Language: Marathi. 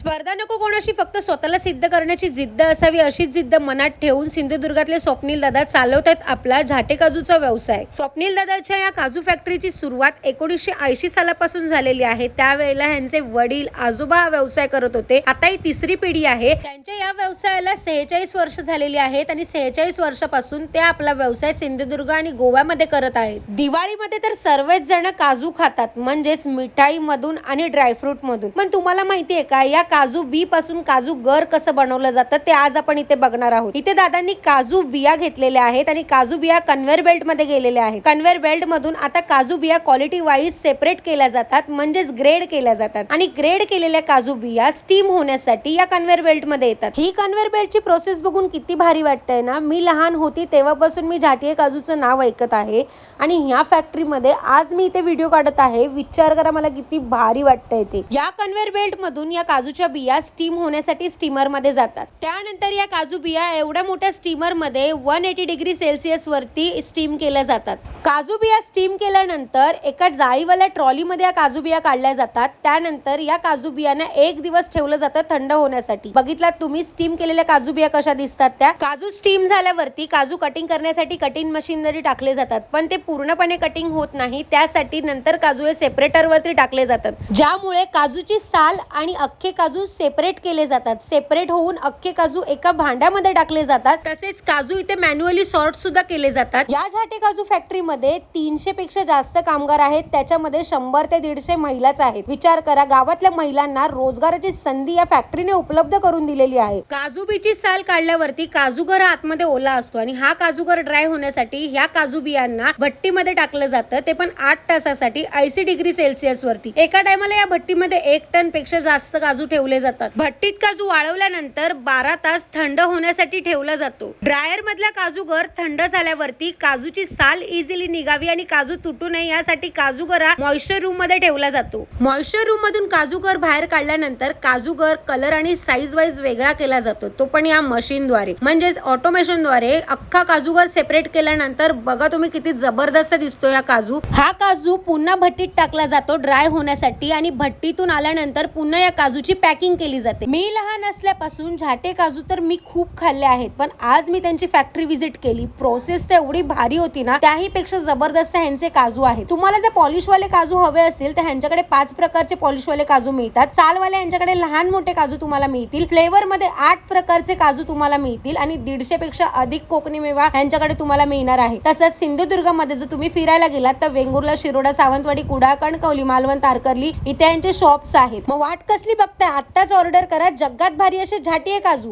स्पर्धा नको कोणाशी फक्त स्वतःला सिद्ध करण्याची जिद्द असावी अशी जिद्द मनात ठेवून सिंधुदुर्गातले स्वप्नील दादा चालवत आहेत आपला झाटे काजूचा व्यवसाय. स्वप्नील दादाच्या या काजू फॅक्टरीची सुरुवात एकोणीसशे ऐंशी सालापासून झालेली आहे. त्यावेळेला ह्यांचे वडील आजोबा हा व्यवसाय करत होते. आता ही तिसरी पिढी आहे. त्यांच्या या व्यवसायाला सेहेचाळीस वर्ष झालेली आहेत आणि सेहेचाळीस वर्षापासून ते आपला व्यवसाय सिंधुदुर्ग आणि गोव्यामध्ये करत आहेत. दिवाळीमध्ये तर सर्वच जण काजू खातात म्हणजेच मिठाई मधून आणि ड्रायफ्रूट मधून पण तुम्हाला माहिती आहे का या काजू बी पासून काजू गर कसं बनवलं जातं ते आज आपण इथे बघणार आहोत. इथे दादांनी काजू बिया घेतलेल्या आहेत आणि काजू बिया कन्व्हेअर बेल्टमध्ये गेलेल्या आहेत. कन्व्हेअर बेल्ट मधून आता काजू बिया क्वालिटी वाईज सेपरेट केल्या जातात म्हणजेच ग्रेड केल्या जातात. आणि ग्रेड केलेल्या काजू बिया स्टीम होण्यासाठी या कन्व्हेअर बेल्टमध्ये येतात. ही कन्व्हेअर बेल्टची प्रोसेस बघून किती भारी वाटतंय ना? मी लहान होती तेव्हापासून मी झाटीये काजूचं नाव ऐकत आहे. आणि ह्या फॅक्टरीमध्ये आज मी इथे व्हिडिओ काढत आहे. विचार करा मला किती भारी वाटतंय ते. या कन्व्हेअर बेल्ट मधून या काजूच्या बिया स्टीम होण्यासाठी स्टीमरमध्ये जातात. त्यानंतर या काजू बिया एवढ्या मोठ्या स्टीमरमध्ये वन एटी डिग्री सेल्सिअस वरती स्टीम केल्या जातात. काजू बिया स्टीम केल्यानंतर एका जाळीवाल्या ट्रॉलीमध्ये या काजू बिया काढल्या जातात. त्यानंतर या काजू बियांना एक दिवस ठेवलं जातं थंड होण्यासाठी. बघितलात तुम्ही स्टीम केलेल्या काजू बिया कशा दिसतात त्या? काजू स्टीम झाल्यावरती काजू कटिंग करण्यासाठी कटिंग मशीनरी टाकले जातात. पण ते पूर्णपणे कटिंग होत नाही. त्यासाठी नंतर काजू हे सेपरेटरवरती टाकले जातात. ज्यामुळे काजूची साल आणि अख्खे काजू सेपरेट केले जातात. सेपरेट होऊन अख्खे काजू एका भांड्यामध्ये टाकले जातात. तसेच काजू इथे मॅन्युअली सॉर्ट सुद्धा केले जातात. या झाटे काजू फॅक्टरीमध्ये तीनशे पेक्षा जास्त कामगार आहेत. त्याच्यामध्ये शंभर ते दीडशे महिलाच आहेत. विचार करा गावातल्या महिलांना रोजगाराची संधी या फॅक्टरीने उपलब्ध करून दिलेली आहे. काजू बीची साल काढल्यावरती काजूगर आतमध्ये ओला असतो आणि हा काजूगर ड्राय होण्यासाठी ह्या काजू बियांना भट्टीमध्ये टाकलं जातं. ते पण आठ तासासाठी ऐंशी डिग्री सेल्सिअस वरती एका टायमाला या भट्टीमध्ये एक टनपेक्षा जास्त काजू ठेवले जातात. भट्टीत काजू वाळवल्यानंतर बारा तास थंड होण्यासाठी ठेवला जातो. ड्रायर मधला काजूगर थंड झाल्यावरती काजूची साल इझिली निघावी आणि काजू तुटू नये यासाठी काजूगर हा मॉइश्चर रूममध्ये ठेवला जातो. मॉइश्चर रूम मधून काजूगर बाहेर काढल्यानंतर काजूगर कलर आणि साईज वाईज वेगळा केला जातो. तो पण या मशीनद्वारे म्हणजेच ऑटोमेशनद्वारे अख्खा काजूगर सेपरेट केल्यानंतर बघा तुम्ही किती जबरदस्त दिसतो या काजू. हा काजू पुन्हा भट्टीत टाकला जातो ड्राय होण्यासाठी आणि भट्टीतून आल्यानंतर पुन्हा या काजूची पॅक पॅकिंग केली जाते. मी लहान असल्यापासून झाटे काजू तर मी खूप खाल्ले आहेत. पण आज मी त्यांची फॅक्टरी व्हिजिट केली. प्रोसेस तर एवढी भारी होती ना त्याही पेक्षा जबरदस्त ह्यांचे काजू आहेत. तुम्हाला जर पॉलिशवाले काजू हवे असतील तर ह्यांच्याकडे पाच प्रकारचे पॉलिशवाले काजू मिळतात. सालवाले यांच्याकडे लहान मोठे काजू तुम्हाला मिळतील. फ्लेवर मध्ये आठ प्रकारचे काजू तुम्हाला मिळतील आणि दीडशे पेक्षा अधिक कोकणी मेवा यांच्याकडे तुम्हाला मिळणार आहे. तसंच सिंधुदुर्गमध्ये जर तुम्ही फिरायला गेलात तर वेंगुर्ला शिरोडा सावंतवाडी कुडाळ कणकवली मालवण तारकर्ली इथे यांचे शॉप्स आहेत. मग वाट कसली बघताय? आत्ताच ऑर्डर करा. जगात भारी असे आहे काजू